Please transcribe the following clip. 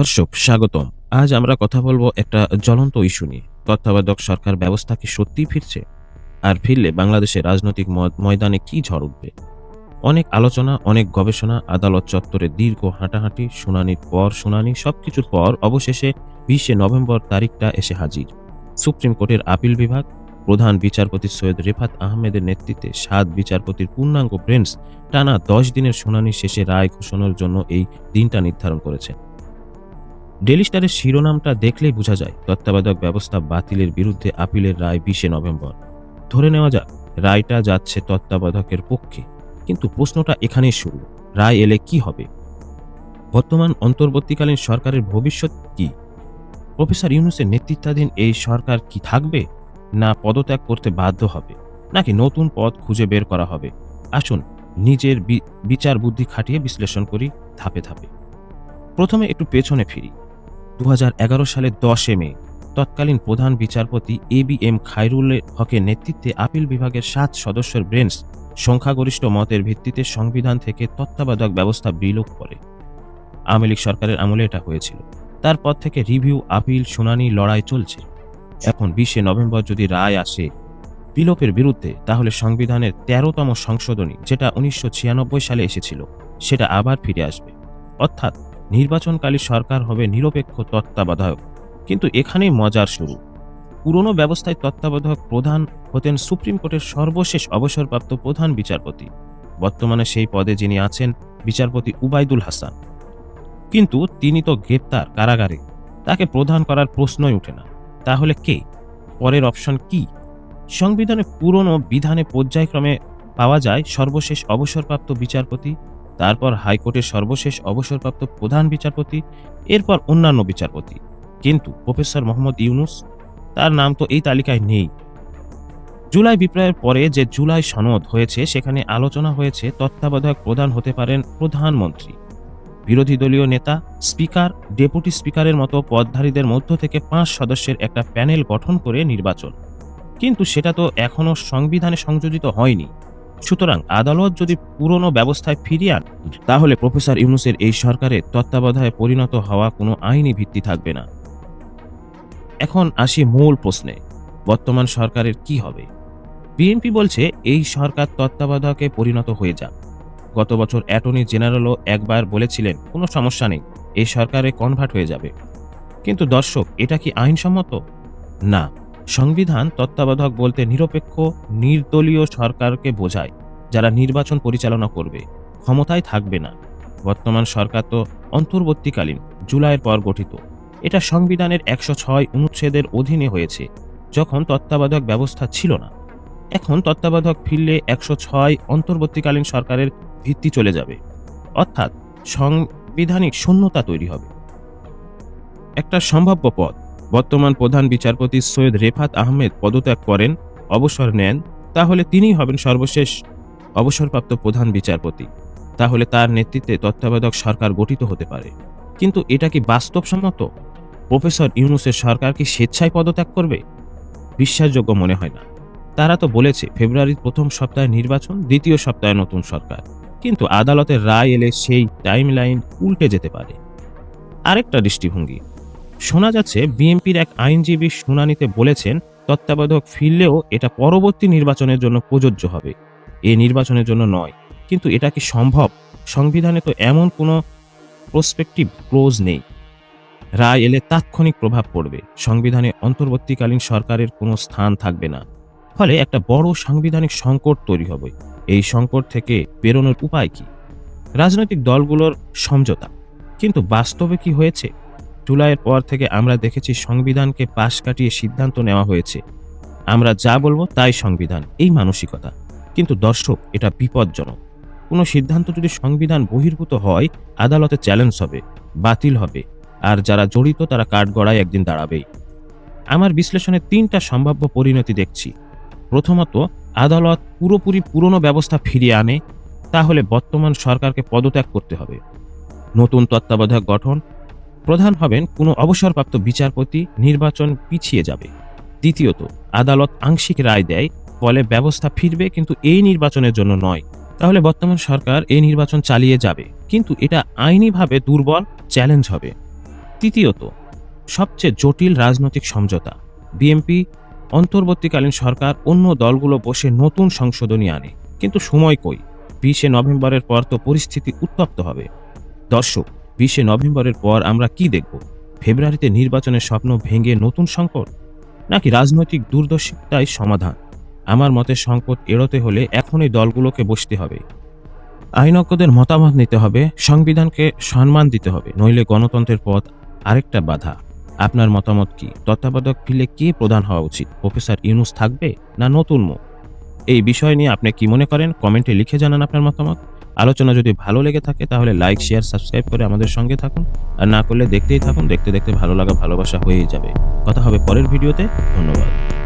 দর্শক, স্বাগতম। আজ আমরা কথা বলব একটা জ্বলন্ত ইস্যু নিয়ে। তত্ত্বাবধায়ক সরকার ব্যবস্থা কি সত্যিই ফিরছে? আর ফিরলে বাংলাদেশের রাজনৈতিক ময়- ময়দানে কি ঝড় উঠবে? অনেক আলোচনা, অনেক গবেষণা, আদালত চত্বরে দীর্ঘ হাঁটাহাঁটি, শুনানির পর শুনানি, সবকিছুর পর অবশেষে বিশে নভেম্বর তারিখটা এসে হাজির। সুপ্রিম কোর্টের আপিল বিভাগ, প্রধান বিচারপতি সৈয়দ রেফাত আহমেদের নেতৃত্বে সাত বিচারপতির পূর্ণাঙ্গ বেঞ্চ টানা দশ দিনের শুনানি শেষে রায় ঘোষণার জন্য এই দিনটা নির্ধারণ করেছে ডেলি স্টারের শিরোনামটা দেখলেই বোঝা যায়, তত্ত্বাবধায়ক ব্যবস্থা বাতিলের বিরুদ্ধে আপিলের রায় বিশে নভেম্বর। ধরে নেওয়া যাক, রায়টা যাচ্ছে তত্ত্বাবধায়কের পক্ষে। কিন্তু প্রশ্নটা এখানেই শুরু, রায় এলে কি হবে? বর্তমান অন্তর্বর্তীকালীন সরকারের ভবিষ্যৎ কি? প্রফেসর ইউনুসের নেতৃত্বাধীন এই সরকার কি থাকবে? না পদত্যাগ করতে বাধ্য হবে? নাকি নতুন পথ খুঁজে বের করা হবে? আসুন নিজের বিচার বুদ্ধি খাটিয়ে বিশ্লেষণ করি ধাপে ধাপে। প্রথমে একটু পেছনে ফিরি। দু সালের দশে মে, তৎকালীন প্রধান বিচারপতি এ বি এম খায়রুল হকের নেতৃত্বে আপিল বিভাগের সাত সদস্যের বেঞ্চ সংখ্যাগরিষ্ঠ মতের ভিত্তিতে সংবিধান থেকে তত্ত্বাবধায়ক ব্যবস্থা বিলোপ করে। আওয়ামী লীগ সরকারের আমলে এটা হয়েছিল। তারপর থেকে রিভিউ, আপিল, শুনানি, লড়াই চলছে। এখন বিশে নভেম্বর যদি রায় আসে বিলোপের বিরুদ্ধে, তাহলে সংবিধানের তেরোতম সংশোধনী, যেটা উনিশশো ছিয়ানব্বই সালে এসেছিল, সেটা আবার ফিরে আসবে। অর্থাৎ নির্বাচনকালী সরকার হবে নিরপেক্ষ তত্ত্বাবধায়ক। কিন্তু এখানেই মজার শুরু। পুরনো ব্যবস্থায় তত্ত্বাবধায়ক প্রধান হতেন সুপ্রিম কোর্টের সর্বশেষ অবসরপ্রাপ্ত প্রধান বিচারপতি। বর্তমানে সেই পদে যিনি আছেন বিচারপতি উবাইদুল হাসান। কিন্তু তিনি তো গ্রেপ্তার কারাগারে। তাকে প্রধান করার প্রশ্নই ওঠে না। তাহলে কে? পরের অপশন কি? সংবিধানে পুরনো বিধানে পর্যায়ক্রমে পাওয়া যায় সর্বশেষ অবসরপ্রাপ্ত বিচারপতি তারপর হাইকোর্টের সর্বশেষ অবসরপ্রাপ্ত প্রধান বিচারপতি, এরপর অন্যান্য বিচারপতি। কিন্তু প্রফেসর মোহাম্মদ ইউনুস, তার নাম তো এই তালিকায় নেই। জুলাই বিপ্লবের পরে যে জুলাই সনদ হয়েছে, সেখানে আলোচনা হয়েছে তত্ত্বাবধায়ক প্রধান হতে পারেন প্রধানমন্ত্রী। বিরোধী দলীয় নেতা, স্পিকার, ডেপুটি স্পিকারের মতো পদধারীদের মধ্য থেকে পাঁচ সদস্যের একটা প্যানেল গঠন করে নির্বাচন। কিন্তু সেটা তো এখনও সংবিধানে সংযোজিত হয়নি। সুতরাং আদালত যদি পুরনো ব্যবস্থায় ফিরিয়ে আন, তাহলে প্রফেসর ইউনুসের এই সরকারের তত্ত্বাবধায় পরিণত হওয়া কোনো আইনি ভিত্তি থাকবে না। এখন আসি মূল প্রশ্নে, বর্তমান সরকারের কি হবে? বিএনপি বলছে, এই সরকার তত্ত্বাবধায়কে পরিণত হয়ে যাক। গত বছর অ্যাটর্নি জেনারেলও একবার বলেছিলেন, কোনো সমস্যা নেই, এই সরকারে কনভার্ট হয়ে যাবে। কিন্তু দর্শক, এটা কি আইনসম্মত? না। সংবিধান তত্ত্বাবধায়ক বলতে নিরপেক্ষ, নির্দলীয় সরকারকে বোঝায়, যারা নির্বাচন পরিচালনা করবে, ক্ষমতায় থাকবে না। বর্তমান সরকার তো অন্তর্বর্তীকালীন, জুলাইয়ের পর গঠিত। এটা সংবিধানের একশো ছয় অনুচ্ছেদের অধীনে হয়েছে, যখন তত্ত্বাবধায়ক ব্যবস্থা ছিল না। এখন তত্ত্বাবধায়ক ফিরলে একশো ছয় অন্তর্বর্তীকালীন সরকারের ভিত্তি চলে যাবে। অর্থাৎ সংবিধানিক শূন্যতা তৈরি হবে। একটা সম্ভাব্য পদ বর্তমান প্রধান বিচারপতি সৈয়দ রেফাত আহমেদ পদত্যাগ করেন, অবসর নেন, তাহলে তিনিই হবেন সর্বশেষ অবসরপ্রাপ্ত প্রধান বিচারপতি। তাহলে তার নেতৃত্বে তত্ত্বাবধায়ক সরকার গঠিত হতে পারে। কিন্তু এটা কি বাস্তবসম্মত? প্রফেসর ইউনুসের সরকার কি স্বেচ্ছায় পদত্যাগ করবে? বিশ্বাসযোগ্য মনে হয় না। তারা তো বলেছে, ফেব্রুয়ারির প্রথম সপ্তাহে নির্বাচন, দ্বিতীয় সপ্তাহে নতুন সরকার। কিন্তু আদালতের রায় এলে সেই টাইম লাইন উল্টে যেতে পারে। আরেকটা দৃষ্টিভঙ্গি শোনা যাচ্ছে বিএনপির এক আইনজীবী শুনানিতে বলেছেন, তত্ত্বাবধায়ক ফিরলেও এটা পরবর্তী নির্বাচনের জন্য প্রযোজ্য হবে। এ নির্বাচনের জন্য নয়, কিন্তু এটা কি সম্ভব? সংবিধানে তো এমন কোনো প্রসপেক্টিভ ক্লোজ নেই। রায় এলে তাৎক্ষণিক প্রভাব পড়বে। সংবিধানে অন্তর্বর্তীকালীন সরকারের কোনো স্থান থাকবে না। ফলে একটা বড় সাংবিধানিক সংকট তৈরি হবে। এই সংকট থেকে বেরোনোর উপায় কি? রাজনৈতিক দলগুলোর সমঝোতা। কিন্তু বাস্তবে কি হয়েছে? জুলাইয়ের পর থেকে আমরা দেখেছি সংবিধানকে পাশ কাটিয়ে সিদ্ধান্ত নেওয়া হয়েছে। আমরা যা বলব তাই সংবিধান, এই মানসিকতা। কিন্তু দর্শক, এটা বিপজ্জনক। কোনো সিদ্ধান্ত যদি সংবিধান বহির্ভূত হয়, আদালতে চ্যালেঞ্জ হবে, বাতিল হবে, আর যারা জড়িত তারা কাঠগড়ায় একদিন দাঁড়াবেই। আমার বিশ্লেষণে তিনটা সম্ভাব্য পরিণতি দেখছি। প্রথমত, আদালত পুরোপুরি পুরনো ব্যবস্থা ফিরিয়ে আনে, তাহলে বর্তমান সরকারকে পদত্যাগ করতে হবে। নতুন তত্ত্বাবধায়ক গঠন প্রধান হবেন কোনো অবসরপ্রাপ্ত বিচারপতি, নির্বাচন পিছিয়ে যাবে। দ্বিতীয়ত, আদালত আংশিক রায় দেয়, ফলে ব্যবস্থা ফিরবে কিন্তু এই নির্বাচনের জন্য নয়। তাহলে বর্তমান সরকার এই নির্বাচন চালিয়ে যাবে, কিন্তু এটা আইনিভাবে দুর্বল, চ্যালেঞ্জ হবে। তৃতীয়ত, সবচেয়ে জটিল রাজনৈতিক সমঝোতা। বিএনপি অন্তর্বর্তীকালীন সরকার অন্য দলগুলো বসে নতুন সংশোধনী আনে, কিন্তু সময় কই? বিশে নভেম্বরের পর তো পরিস্থিতি উত্তপ্ত হবে। দর্শক বিশে নভেম্বরের পর আমরা কি দেখব? ফেব্রুয়ারিতে নির্বাচনের স্বপ্ন ভেঙে নতুন সংকট? নাকি রাজনৈতিক দুর্দশাই সমাধান? আমার মতে সংকট এড়োতে হলে এখনই দলগুলোকে বসতে হবে। আইনজ্ঞদের মতামত নিতে হবে, সংবিধানকে সম্মান দিতে হবে, নইলে গণতন্ত্রের পথ আরেকটা বাধা। আপনার মতামত কি? তত্ত্বাবধায়ক ফিলে কে প্রধান হওয়া উচিত? প্রফেসর ইউনুস থাকবে না নতুন মুখ? এই বিষয় নিয়ে আপনি কি মনে করেন? কমেন্টে লিখে জানান আপনার মতামত। আলোচনা যদি ভালো লেগে থাকে, তাহলে লাইক শেয়ার সাবস্ক্রাইব করে আমাদের সঙ্গে থাকুন। আর না করলে দেখতেই থাকুন, দেখতে দেখতে ভালো লাগা, ভালোবাসা হয়েই যাবে। কথা হবে পরের ভিডিওতে ধন্যবাদ।